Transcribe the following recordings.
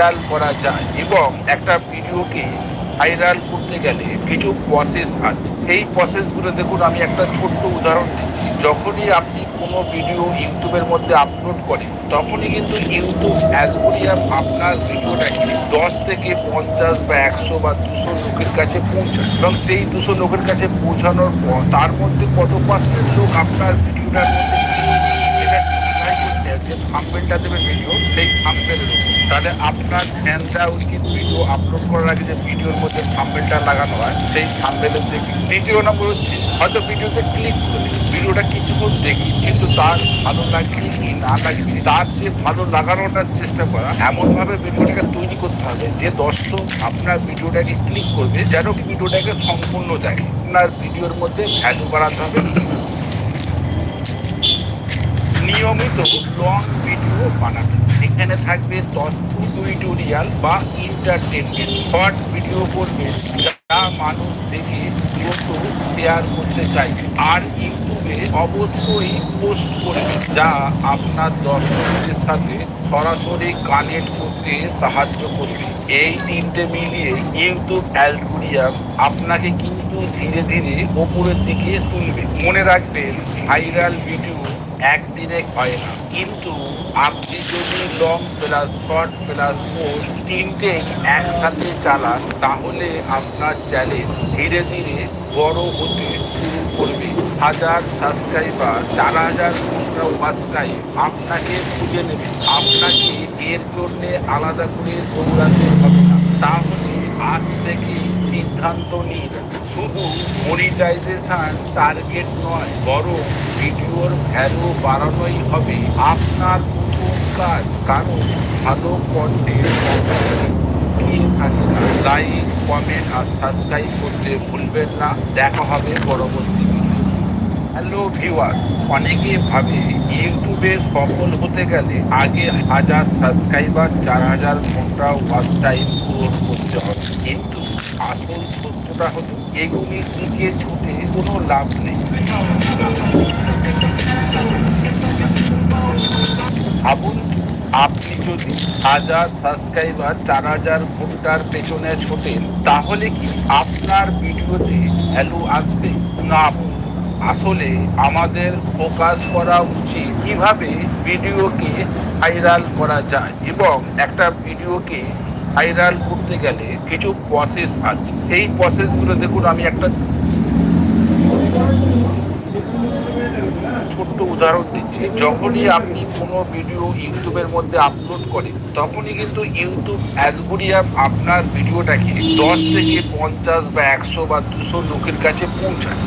Viral করা যায় এবং একটা ভিডিওকে ভাইরাল করতে গেলে কিছু প্রসেস আছে। সেই প্রসেসগুলো দেখুন, আমি একটা ছোট্ট উদাহরণ দিচ্ছি। যখনই আপনি কোনো ভিডিও ইউটিউবের মধ্যে আপলোড করেন, তখনই কিন্তু ইউটিউব অ্যালগোরিয়াম আপনার ভিডিওটাকে দশ থেকে পঞ্চাশ বা একশো বা দুশো লোকের কাছে পৌঁছায়। এবং সেই দুশো লোকের কাছে পৌঁছানোর পর তার মধ্যে কত পার্সেন্ট লোক আপনার ভিডিওটার মধ্যে আছে থাম্বেলটা দেবে ভিডিও সেই থাম্বেলের উপর। তাহলে আপনার ধ্যান দেওয়া উচিত ভিডিও আপলোড করার আগে যে ভিডিওর মধ্যে থাম্পেলটা লাগানো হয়, সেই থাম্বেলের দেখি দ্বিতীয় নম্বর হচ্ছে, হয়তো ভিডিওতে ক্লিক করে ভিডিওটা কিছুক্ষণ দেখি কিন্তু তার ভালো লাগবে কি না লাগবে, তার যে ভালো লাগানোটার চেষ্টা করা, এমনভাবে ভিডিওটাকে তৈরি করতে হবে যে দর্শক আপনার ভিডিওটাকে ক্লিক করবে, যেন ভিডিওটাকে সম্পূর্ণ দেখে। আপনার ভিডিওর মধ্যে ভ্যালু বাড়াতে হবে নিয়মিত লং ভিডিও বানাবে। সেখানে থাকবে তথ্য টিউটোরিয়াল বা এন্টারটেনমেন্ট শর্ট ভিডিও করবে যা মানুষ দেখে দ্রুত শেয়ার করতে চাইবে। আর ইউটিউবে অবশ্যই পোস্ট করবে যা আপনার দর্শকদের সাথে সরাসরি কানেক্ট করতে সাহায্য করবে। এই তিনটে মিলিয়ে ইউটিউব অ্যালগোরিয়াম আপনাকে কিন্তু ধীরে ধীরে ওপরের দিকে তুলবে। মনে রাখবেন ভাইরাল ভিডিও একদিনে হয় না। কিন্তু আপনি যদি long plus short plus post তিনটে একসাথে চালান, তাহলে আপনার চ্যানেল ধীরে ধীরে বড় হতে শুরু করবে। হাজার সাবস্ক্রাইবার চার হাজার ঘণ্টা আপনাকে খুঁজে নেবে। আপনাকে এর জন্য আলাদা করে দৌড়াতে হবে না। তাহলে আজ থেকে সিদ্ধান্ত নিন। শুধু মনিটাইজেশন টার্গেট নয়, বরং ভিডিওর ভ্যালু বাড়ানোই হবে আপনার প্রথম কাজ। কারণ ভালো কন্টেন্ট লাইক কমেন্ট আর সাবস্ক্রাইব করতে ভুলবেন না। দেখা হবে পরবর্তী হ্যালো ভিউয়ার্স অনেকে ভাবে ইউটিউবে সফল হতে গেলে আগে হাজার সাবস্ক্রাইবার চার হাজার ঘণ্টা ওয়াচ টাইম পূরণ করতে হবে। আসল সত্যটা হলো এগুলির দিকে ছুটে কোনো লাভ নেই। আপনি যদি হাজার সাবস্ক্রাইবার চার হাজার ঘণ্টার পেছনে ছোটেন তাহলে কি আপনার ভিডিওতে ভ্যালু আসবে? না। আসলে আমাদের ফোকাস করা উচিত কীভাবে ভিডিওকে ভাইরাল করা যায় এবং একটা ভিডিওকে ভাইরাল করতে গেলে কিছু প্রসেস আছে। সেই প্রসেসগুলো দেখুন, আমি একটা ছোট্ট উদাহরণ দিচ্ছি। যখনই আপনি কোনো ভিডিও ইউটিউবের মধ্যে আপলোড করেন, তখনই কিন্তু ইউটিউব অ্যালগোরিয়াম আপনার ভিডিওটাকে দশ থেকে পঞ্চাশ বা একশো বা দুশো লোকের কাছে পৌঁছায়।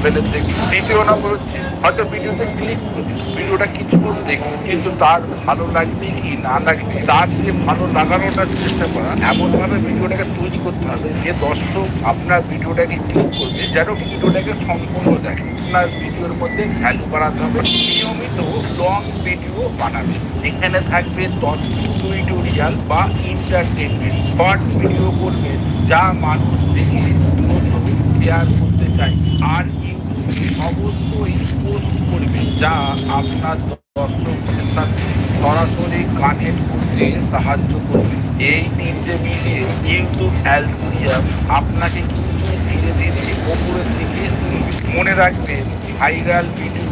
থাম্বেলের দেখি। দ্বিতীয় নম্বর হচ্ছে, হয়তো ভিডিওতে ক্লিক করি। ভিডিওটা কিছুক্ষণ দেখি, কিন্তু তার ভালো লাগবে কি না লাগবে, তার যে ভালো লাগানোটার চেষ্টা করা, এমনভাবে ভিডিওটাকে তৈরি করতে হবে যে দর্শক আপনার ভিডিওটাকে ক্লিক করবে, যেন ভিডিওটাকে সম্পূর্ণ দেখে। আপনার ভিডিওর মধ্যে ভ্যালু বাড়াতে হবে, নিয়মিত লং ভিডিও বানাবে। যেখানে থাকবে তথ্য টিউটোরিয়াল বা ইন্টারটেনমেন্ট শর্ট ভিডিও করবে, যা মানুষ দেখে দ্রুত শেয়ার চাই। আর অবশ্যই পোস্ট করবে, যা আপনার দর্শকদের সাথে সরাসরি কানেক্ট করতে সাহায্য করবে। এই তিনটে মিলিয়ে ইউটিউব অ্যালগোরিয়াম আপনাকে কিন্তু ধীরে ধীরে ওপরের দিকে মনে রাখবেন ভাইরাল ভিডিও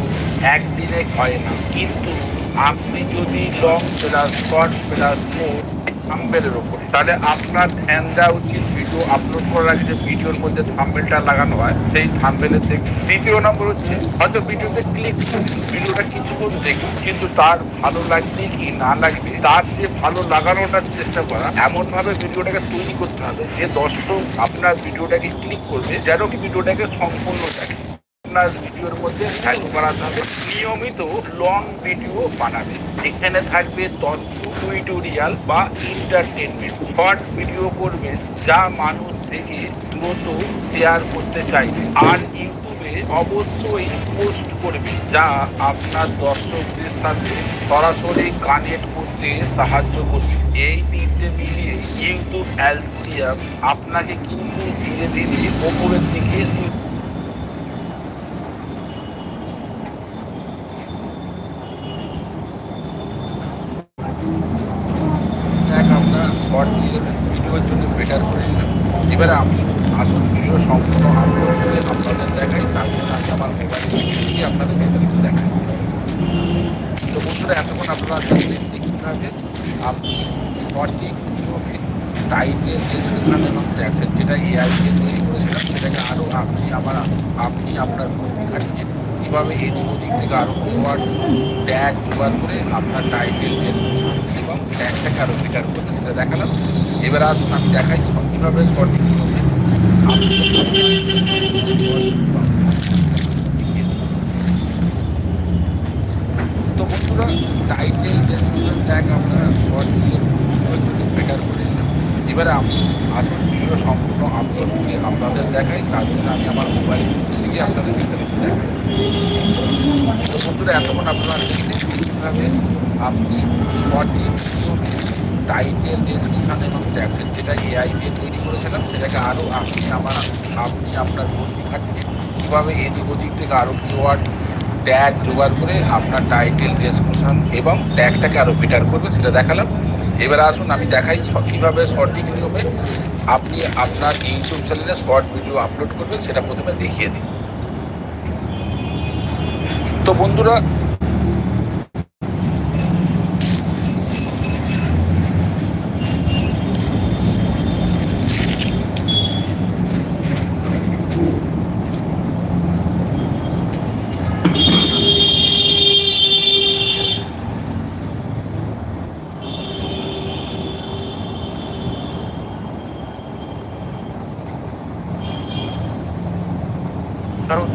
একদিনে হয় না। কিন্তু আপনি যদি long plus short plus more থাম্বেলের ওপর। তাহলে আপনার ধ্যান দেওয়া উচিত ভিডিও আপলোড করার আগে যে ভিডিওর মধ্যে থাম্বেলটা লাগানো হয়, সেই থাম্বেলের দেখে দ্বিতীয় নম্বর হচ্ছে, হয়তো ভিডিওতে ক্লিক ভিডিওটা কিছুক্ষণ দেখুন কিন্তু তার ভালো লাগবে কি না লাগবে, তার যে ভালো লাগানোটার চেষ্টা করা, এমনভাবে ভিডিওটাকে তৈরি করতে হবে যে দর্শক আপনার ভিডিওটাকে ক্লিক করবে, যেন কি ভিডিওটাকে সম্পূর্ণ দেখে। আপনার ভিডিওর মধ্যে ভ্যালু বাড়াতে হবে, নিয়মিত লং ভিডিও বানাবে। এখানে থাকবে তথ্য টুইটোরিয়াল বা এন্টারটেনমেন্ট শর্ট ভিডিও করবেন, যা মানুষ থেকে দ্রুত শেয়ার করতে চাইবে। আর ইউটিউবে অবশ্যই পোস্ট করবে যা আপনার দর্শকদের সাথে সরাসরি কানেক্ট করতে সাহায্য করবে। এই তিনটে মিলিয়ে ইউটিউব অ্যালগোরিয়াম আপনাকে কিন্তু ধীরে ধীরে ওপরের দিকে তুলবে। এক আমরা শর্ট ভিডিওর জন্য বেটার করে নিলাম। এবারে আমি আসল ভিডিও সম্পূর্ণ আপলোড করে আপনাদের দেখাই তার জন্য আমি আমার মোবাইল আপনাদের বিস্তারিত দেখাই। তো বন্ধুরা, এতক্ষণ আপনারা দেখলেন যে কীভাবে আপনি সঠিক নিয়মে টাইটেল ডেসক্রিপশন এবং ট্যাক্সের যেটা এআই দিয়ে তৈরি করেছিলাম, সেটাকে আরও আপনি আমার আপনি আপনার খাটিয়ে কীভাবে এদিক ওদিক থেকে আরও ওয়ার্ড ট্যাগ জোগাড় করে আপনার টাইটেল ডেসক্রিপশন এবং ট্যাগটাকে আরও বেটার করবে সেটা দেখালাম। এবার আসুন আমি দেখাই কীভাবে নিয়মে আপনি তো বন্ধুরা টাইটেল ডেসক্রিপশন ট্যাগ আমরা শর্ট বেটার করে নিলাম এবারে আমি আসল ভিডিও সম্পূর্ণ আপলোড করে আপনাদের দেখাই, তার জন্য আমি আমার মোবাইল থেকে আপনাদের বিস্তারিত দেখাই তো বন্ধুরা, এতক্ষণ আপনারা দেখলেন কীভাবে আপনি সঠিক টাইটেল ডেসক্রিপশন এবং ট্যাক্সের যেটা এআই দিয়ে তৈরি করেছিলাম, সেটাকে আরও আপনি আমার, আপনি আপনার বুদ্ধি খাটিয়ে কীভাবে এদিক ওদিক থেকে আরও কিওয়ার্ড ট্যাগ জোগাড় করে আপনার টাইটেল ডেসক্রিপশন এবং ট্যাগটাকে আরও বেটার করবে, সেটা দেখালাম। এবার আসুন, আমি দেখাই কীভাবে সঠিক নিয়মে আপনি আপনার ইউটিউব চ্যানেলে শর্ট ভিডিও আপলোড করবেন, সেটা প্রথমে দেখিয়ে দিই। তো বন্ধুরা কারণ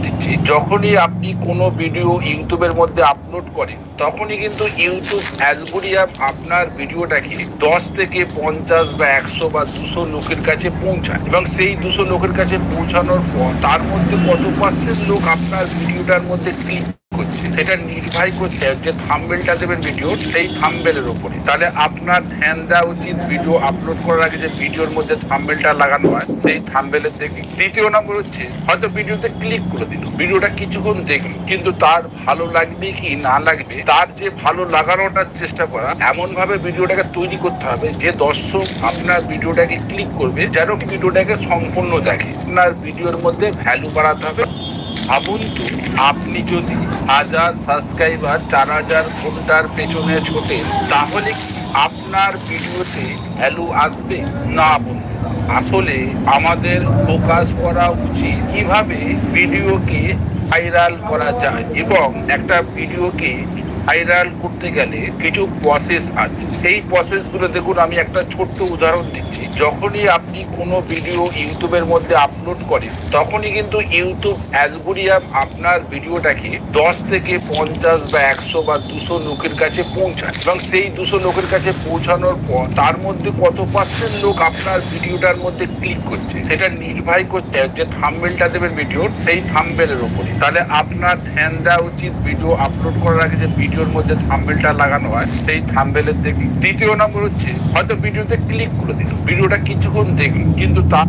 যখনই আপনি কোনো ভিডিও ইউটিউবের মধ্যে আপলোড করেন, তখনই কিন্তু ইউটিউব অ্যালগোরিয়াম আপনার ভিডিওটাকে দশ থেকে পঞ্চাশ বা একশো বা দুশো লোকের কাছে পৌঁছায়। এবং সেই দুশো লোকের কাছে পৌঁছানোর পর তার মধ্যে কত পার্সেন্ট লোক আপনার ভিডিওটার মধ্যে ক্লিক করছে। সেটা নির্ভর করছে, যে থাম্বেলটা দেবেন ভিডিওর সেই থাম্বেলের উপরে। তাহলে আপনার ধ্যান দেওয়া উচিত ভিডিও আপলোড করার আগে যে ভিডিওর মধ্যে থাম্বেলটা লাগানো হয়, সেই থাম্বেলের দেখে দ্বিতীয় নম্বর হচ্ছে, হয়তো ভিডিওতে ক্লিক করে দিল। ভিডিওটা কিছুক্ষণ দেখল, কিন্তু তার ভালো লাগবে কি না লাগবে, তার যে ভালো লাগানোটার চেষ্টা করা এমন ভাবে ভিডিওটাকে তৈরি করতে হবে যে দর্শক আপনার ভিডিওটাকে ক্লিক করবে, যেন ভিডিওটাকে সম্পূর্ণ দেখে। আপনার ভিডিওর মধ্যে ভ্যালু বাড়াতে হবে। ভাবুন আপনি যদি হাজার সাবস্ক্রাইবার চার হাজার ঘণ্টার পেছনে ছোটেন তাহলে কি আপনার ভিডিওতে ভ্যালু আসবে? না বলুন। আসলে আমাদের ফোকাস করা উচিত কীভাবে ভিডিওকে ভাইরাল করা যায় এবং একটা ভিডিওকে ভাইরাল করতে গেলে কিছু প্রসেস আছে। সেই প্রসেসগুলো দেখুন, আমি একটা ছোট্ট উদাহরণ দিচ্ছি। যখনই আপনি কোনো ভিডিও ইউটিউবের মধ্যে আপলোড করেন, তখনই কিন্তু ইউটিউব অ্যালগোরিয়াম আপনার ভিডিওটাকে দশ থেকে পঞ্চাশ বা একশো বা দুশো লোকের কাছে পৌঁছায়। এবং সেই দুশো লোকের কাছে পৌঁছানোর পর তার মধ্যে কত পার্সেন্ট লোক আপনার ভিডিওটার মধ্যে ক্লিক করছে? সেটা নির্ভর করছে যে থাম্বেলটা দেবেন ভিডিওর সেই থাম্বেলের উপরে। তাহলে আপনার ধ্যান দেওয়া উচিত ভিডিও আপলোড করার আগে যে ভিডিওর মধ্যে থাম্বেলটা লাগানো হয়, সেই থাম্বেলের দেখি দ্বিতীয় নম্বর হচ্ছে, হয়তো ভিডিওতে ক্লিক করে দিল। ভিডিওটা কিছুক্ষণ দেখল, কিন্তু তার